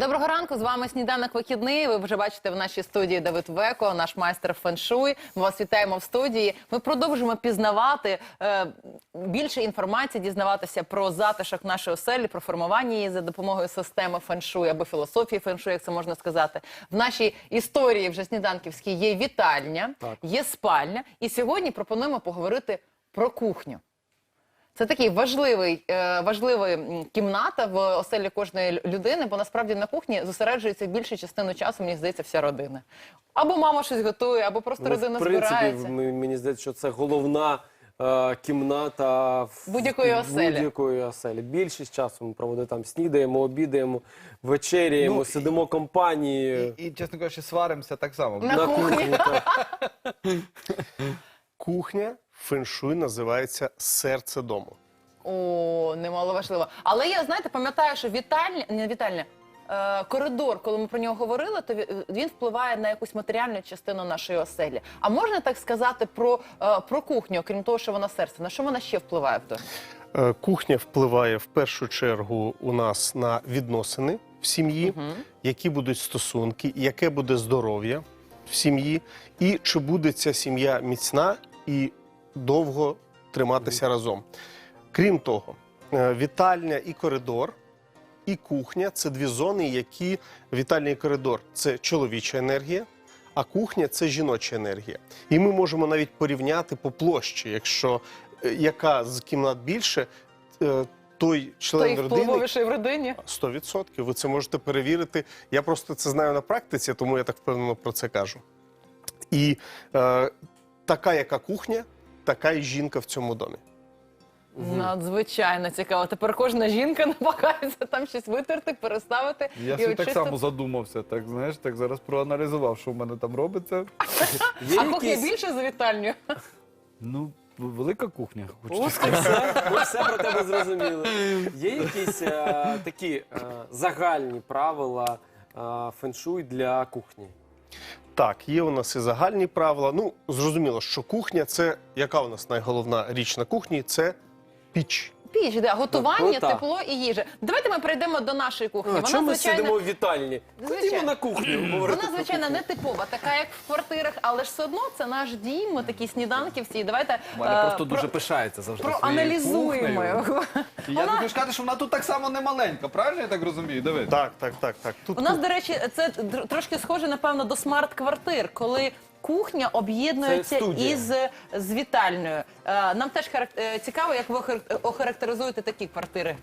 Доброго ранку, з вами сніданок вихідний. Ви вже бачите в нашій студії Давид Веко, наш майстер феншуй. Ми вас вітаємо в студії. Ми продовжуємо пізнавати е, більше інформації, дізнаватися про затишок нашої оселі, про формування її за допомогою системи феншуй або філософії феншуй, як це можна сказати. В нашій історії вже сніданківській є вітальня, є спальня. І сьогодні пропонуємо поговорити про кухню. Це такий важливий, е, важлива кімната в оселі кожної людини, бо насправді на кухні зосереджується більшу частину часу, мені здається, вся родина. Або мама щось готує, або просто Ну, родина в принципі, збирається. мені здається, що це головна е, кімната в Будь-якої оселі. будь-якої оселі. Більшість часу ми проводимо там, снідаємо, обідаємо, вечеряємо, Ну, і- сидимо компанією. І, і, чесно кажучи, сваримося так само. На кухні. так. Кухня феншуй називається серце дому. О, немало важливо. Але я знаєте, пам'ятаю, що вітальня, не вітальня. е, Коридор, коли ми про нього говорили, то ві- він впливає на якусь матеріальну частину нашої оселі. А можна так сказати про, е, про кухню, окрім того, що вона серце, на що вона ще впливає в домі? Е, Кухня впливає в першу чергу у нас на відносини в сім'ї, які будуть стосунки, яке буде здоров'я в сім'ї, і чи буде ця сім'я міцна і довго триматися разом. Крім того, е, вітальня і коридор. І кухня це дві зони, які вітальний коридор це чоловіча енергія, а кухня це жіноча енергія. І ми можемо навіть порівняти по площі, якщо е, яка з кімнат більше, е, той член їх родини в родині? 100%. Ви це можете перевірити. Я просто це знаю на практиці, тому я так впевнено про це кажу. І е, така, яка кухня, така і жінка в цьому домі. Надзвичайно цікаво. Тепер кожна жінка намагається там щось витерти, переставити. Я і собі так само задумався, так знаєш, так зараз проаналізував, що в мене там робиться. Є А кухня якісь... більше за вітальню? Ну, велика кухня. хочеться Ось все, ми все про тебе зрозуміли. Є якісь е, такі е, загальні правила е, феншуй для кухні? Так, є у нас і загальні правила. Ну, зрозуміло, що кухня це яка у нас найголовна річ на кухні? Це піч. Піч, да, готування, Плита. тепло і їжа. Давайте ми перейдемо до нашої кухні. А, чому ми сидимо в вітальні? Ходімо Звичайно. на кухню. говорити Вона, про звичайно, кухню. не типова, така як в квартирах, але ж все одно це наш дім, ми такі сніданківці. І давайте мене е, просто про- дуже пишається завжди. своєю проаналізуємо кухнею. його. І я тобі сказати, що вона тут так само не маленька, правильно я так розумію? Диви. Так, так, так, так. Тут У нас, до речі, це тр- трошки схоже, напевно, до смарт-квартир, коли кухня об'єднується із з вітальною. Е, Нам теж харак- е, цікаво, як ви охар- охарактеризуєте такі квартири.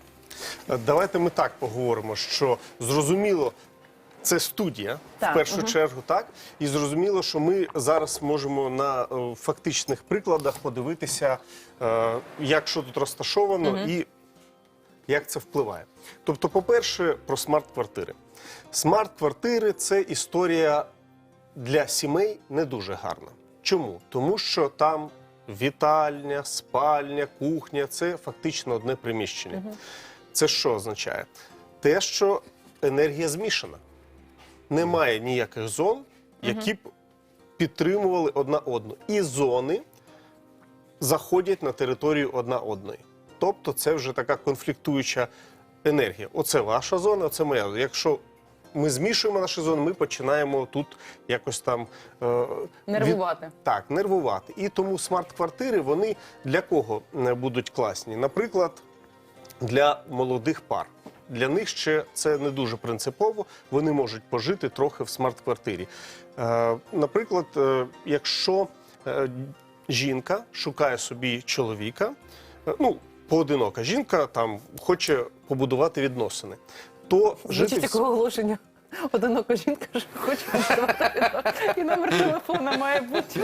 Е, Давайте ми так поговоримо, що зрозуміло, це студія Так, в першу чергу, так і зрозуміло, що ми зараз можемо на е, фактичних прикладах подивитися, е, як що тут розташовано і як це впливає. Тобто, по-перше, про смарт-квартири. Смарт-квартири це історія для сімей не дуже гарна. Чому? Тому що там вітальня, спальня, кухня це фактично одне приміщення. Це що означає? Те, що енергія змішана. Немає ніяких зон, які б підтримували одна одну. І зони заходять на територію одна одної. Тобто це вже така конфліктуюча енергія. Оце ваша зона, оце моя. зона. Якщо ми змішуємо наші зони, ми починаємо тут якось там е, від- Нервувати. так, нервувати. І тому смарт-квартири вони для кого е, будуть класні? Наприклад, для молодих пар. Для них ще це не дуже принципово. Вони можуть пожити трохи в смарт-квартирі. Е, наприклад, е, якщо е, жінка шукає собі чоловіка, е, ну, поодинока жінка там хоче побудувати відносини, то жити Звучить в такого оголошення. Одинока жінка ж хоче працювати. і номер телефона має бути.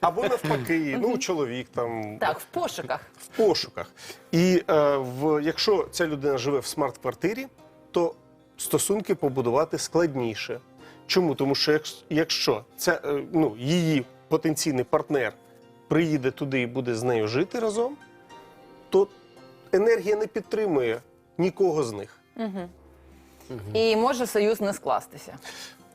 або навпаки, ну чоловік там Так, в пошуках. в пошуках. І е, в, якщо ця людина живе в смарт-квартирі, то стосунки побудувати складніше. Чому? Тому що якс- якщо це, е, ну, її потенційний партнер приїде туди і буде з нею жити разом, то енергія не підтримує нікого з них. І може союз не скластися.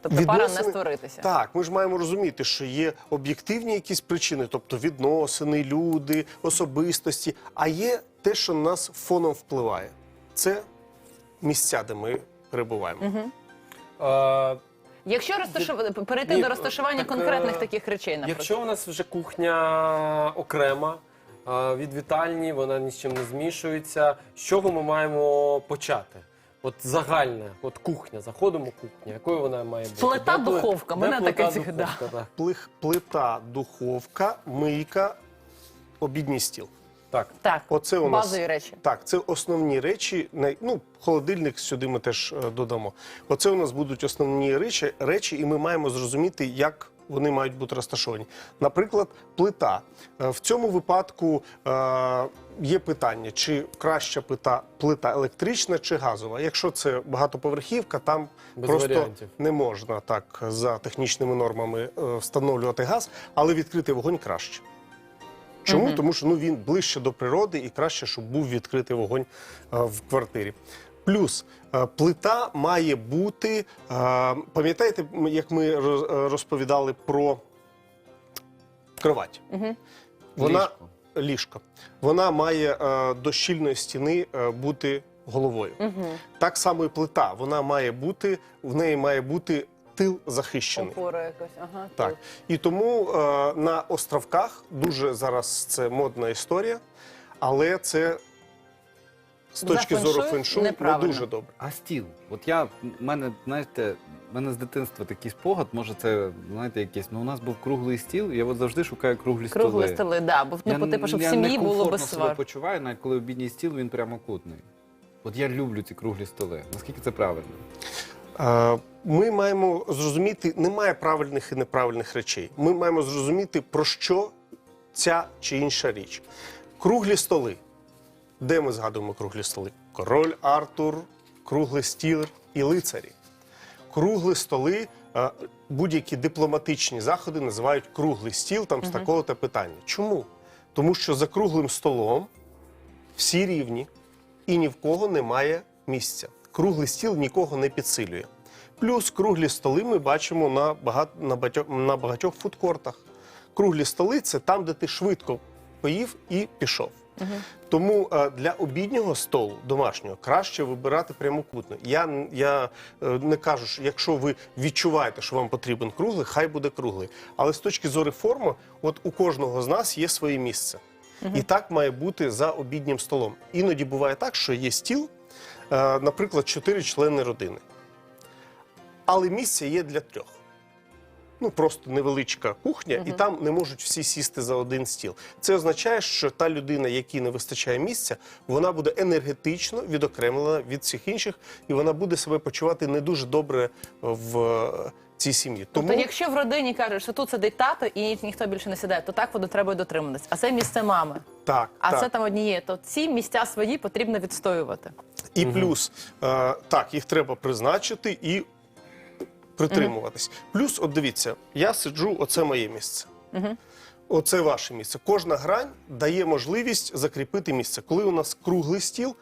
Тобто пара не створитися. Так, ми ж маємо розуміти, що є об'єктивні якісь причини, тобто відносини, люди, особистості, а є те, що на нас фоном впливає. Це місця, де ми перебуваємо. Е, Якщо розташувати перейти Ні, до розташування так, конкретних е, таких речей, наприклад. Якщо у нас вже кухня окрема від вітальні, вона ні з чим не змішується. З чого ми маємо почати? От загальна, от кухня, заходимо в кухню, якою вона має бути? Плита, Де пли- духовка, де мене плита, таке цікаве, духовка, так. Плих, плита, духовка, мийка, обідній стіл. Так. Так, Оце у нас базові речі. Так, це основні речі. най- Ну, холодильник сюди ми теж е, додамо. Оце у нас будуть основні речі, речі, і ми маємо зрозуміти, як вони мають бути розташовані. Наприклад, плита. Е, В цьому випадку е, є питання, чи краща плита, плита електрична чи газова. Якщо це багатоповерхівка, там Без просто варіантів. не можна так за технічними нормами е, встановлювати газ, але відкритий вогонь краще. Чому? Тому що ну, він ближче до природи і краще, щоб був відкритий вогонь е, в квартирі. Плюс е, плита має бути. е, Пам'ятаєте, як ми е, розповідали про кровать? Вона Ліжко. ліжко. Вона має до щільної стіни бути головою. Так само і плита. Вона має бути, в неї має бути тил захищений. Опора якось. Ага, Так. тут. І тому на островках дуже зараз це модна історія, але це з За точки зору феншуй феншуй не неправильно. дуже добре. А стіл? От я, в мене, знаєте, в мене з дитинства такий спогад, може це, знаєте, якийсь, ну у нас був круглий стіл, я от завжди шукаю круглі столи. Круглі столи, да, бо ну, по типу, щоб в сім'ї було без себе почуваю, навіть коли обідній стіл, він прямокутний. От я люблю ці круглі столи. Наскільки це правильно? Е, Ми маємо зрозуміти, немає правильних і неправильних речей. Ми маємо зрозуміти, про що ця чи інша річ. Круглі столи. Де ми згадуємо круглі столи? Король Артур, круглий стіл і лицарі. Круглі столи, е, будь-які дипломатичні заходи називають круглий стіл там з такого-то питання. Чому? Тому що за круглим столом всі рівні і ні в кого немає місця. Круглий стіл нікого не підсилює. Плюс круглі столи ми бачимо на, багато, на, багатьох, на багатьох фудкортах. Круглі столи це там, де ти швидко поїв і пішов. Тому е, для обіднього столу домашнього краще вибирати прямокутний. Я, я е, не кажу, що якщо ви відчуваєте, що вам потрібен круглий, хай буде круглий. Але з точки зору форми, от у кожного з нас є своє місце. І так має бути за обіднім столом. Іноді буває так, що є стіл, е, наприклад, чотири члени родини. Але місце є для трьох. Ну, просто невеличка кухня, і там не можуть всі сісти за один стіл. Це означає, що та людина, якій не вистачає місця, вона буде енергетично відокремлена від всіх інших, і вона буде себе почувати не дуже добре в е, цій сім'ї. Тому Тобто, якщо в родині кажуть, що тут сидить тато і ніхто більше не сідає, то так воно треба й дотримуватись. А це місце мами. так, А так. це там однієї, то ці місця свої потрібно відстоювати. І плюс, е, так, їх треба призначити і притримуватись. Плюс, от дивіться, я сиджу, оце моє місце. Оце ваше місце. Кожна грань дає можливість закріпити місце. Коли у нас круглий стіл,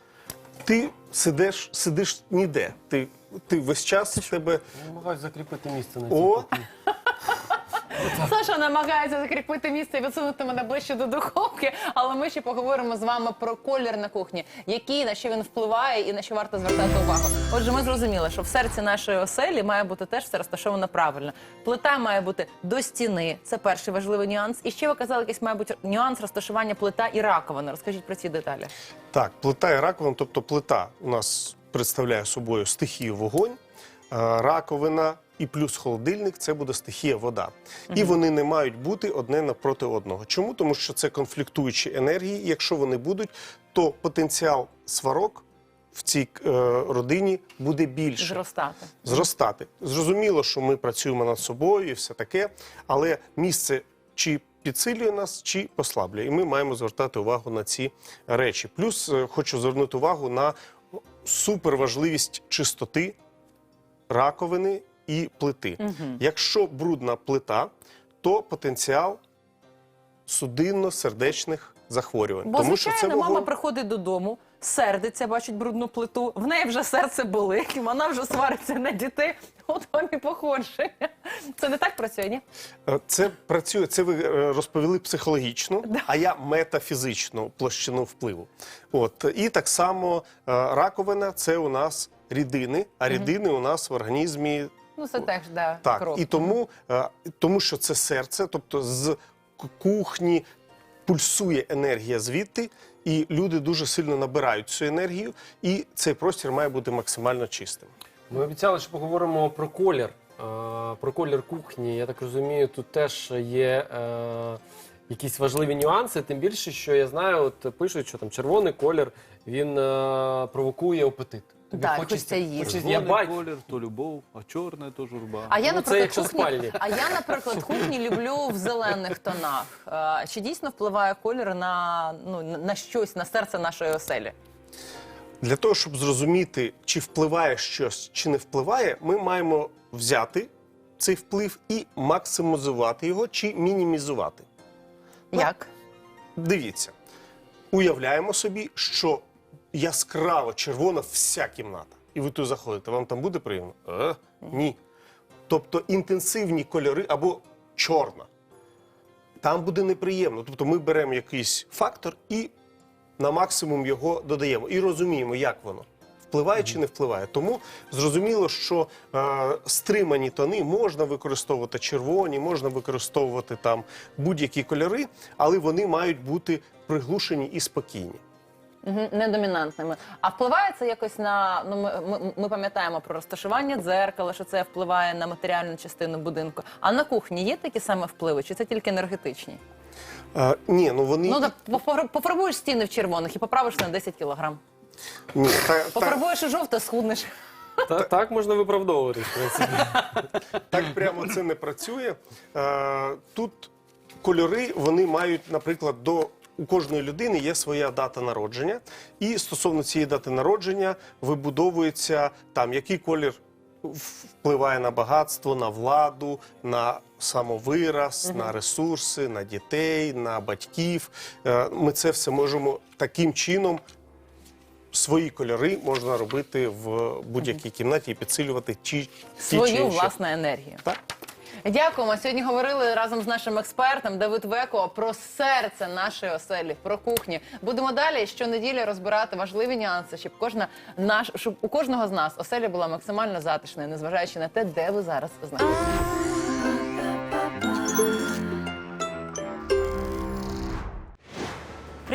ти сидиш, сидиш ніде. Ти, ти весь час в тебе. Намагаюся закріпити місце на цій О. Саша намагається закріпити місце і відсунути мене ближче до духовки, але ми ще поговоримо з вами про колір на кухні, який на що він впливає і на що варто звертати увагу. Отже, ми зрозуміли, що в серці нашої оселі має бути теж все розташовано правильно. Плита має бути до стіни. Це перший важливий нюанс. І ще ви казали, якийсь має бути нюанс розташування плита і раковини. Розкажіть про ці деталі. Так, плита і раковина, тобто плита у нас представляє собою стихію вогонь, е, раковина і плюс холодильник це буде стихія вода. І вони не мають бути одне навпроти одного. Чому? Тому що це конфліктуючі енергії. і Якщо вони будуть, то потенціал сварок в цій е, родині буде більше Зростати. зростати. Зрозуміло, що ми працюємо над собою і все таке, але місце чи підсилює нас, чи послаблює. І ми маємо звертати увагу на ці речі. Плюс е, хочу звернути увагу на суперважливість чистоти раковини і плити. Якщо брудна плита, то потенціал судинно-сердечних захворювань. Бо Тому що звичайно, це мама приходить додому, сердиться, бачить брудну плиту. В неї вже серце болить, вона вже свариться на дітей. От вам і походження. Це не так працює, ні? Е, Це працює, це ви е, розповіли психологічну, а я метафізичну площину впливу. От і так само е, раковина це у нас рідини, а рідини у нас в організмі Ну, це теж да, так. кров. І тому, е, тому що це серце, тобто з кухні пульсує енергія звідти, і люди дуже сильно набирають цю енергію, і цей простір має бути максимально чистим. Ми обіцяли, що поговоримо про колір. е, Про колір кухні. Я так розумію, тут теж є е, якісь важливі нюанси. Тим більше, що я знаю, от пишуть, що там червоний колір він е, провокує апетит. Тобі Так, хочеться їсти. хочеться- Я Червоний колір то любов, а чорне то журба. А я, Ну, це наприклад, якщо кухні, спальні. а я, наприклад, кухні люблю в зелених тонах. Е, Чи дійсно впливає колір на, ну, на щось, на серце нашої оселі? Для того, щоб зрозуміти, чи впливає щось, чи не впливає, ми маємо взяти цей вплив і максимізувати його чи мінімізувати. Як? Дивіться, уявляємо собі, що яскраво червона вся кімната. І ви тут заходите, вам там буде приємно? Е, ні. Тобто інтенсивні кольори або чорна. Там буде неприємно. Тобто ми беремо якийсь фактор і на максимум його додаємо. І розуміємо, як воно. Впливає чи не впливає. Тому зрозуміло, що е, стримані тони можна використовувати червоні, можна використовувати там будь-які кольори, але вони мають бути приглушені і спокійні. Недомінантними. А впливає це якось на ну ми, ми, ми пам'ятаємо про розташування дзеркала, що це впливає на матеріальну частину будинку. А на кухні є такі саме впливи, чи це тільки енергетичні? Е, ні, ну вони Ну так пофарбуєш стіни в червоних і поправиш на 10 кілограм. ні, та, та, Пофарбуєш у жовте, схуднеш. Та, так можна виправдовувати, в принципі. так прямо це не працює. Е, тут кольори вони мають, наприклад, до у кожної людини є своя дата народження, і стосовно цієї дати народження вибудовується там, який колір впливає на багатство, на владу, на самовираз, на ресурси, на дітей, на батьків. Е, Ми це все можемо таким чином. Свої кольори можна робити в будь-якій кімнаті і підсилювати ті, ті чи Свою інші. власну енергію. Так. Дякуємо. Сьогодні говорили разом з нашим експертом Давид Веко про серце нашої оселі, про кухні. Будемо далі щонеділі розбирати важливі нюанси, щоб кожна наш, щоб у кожного з нас оселя була максимально затишною, незважаючи на те, де ви зараз знаходитесь.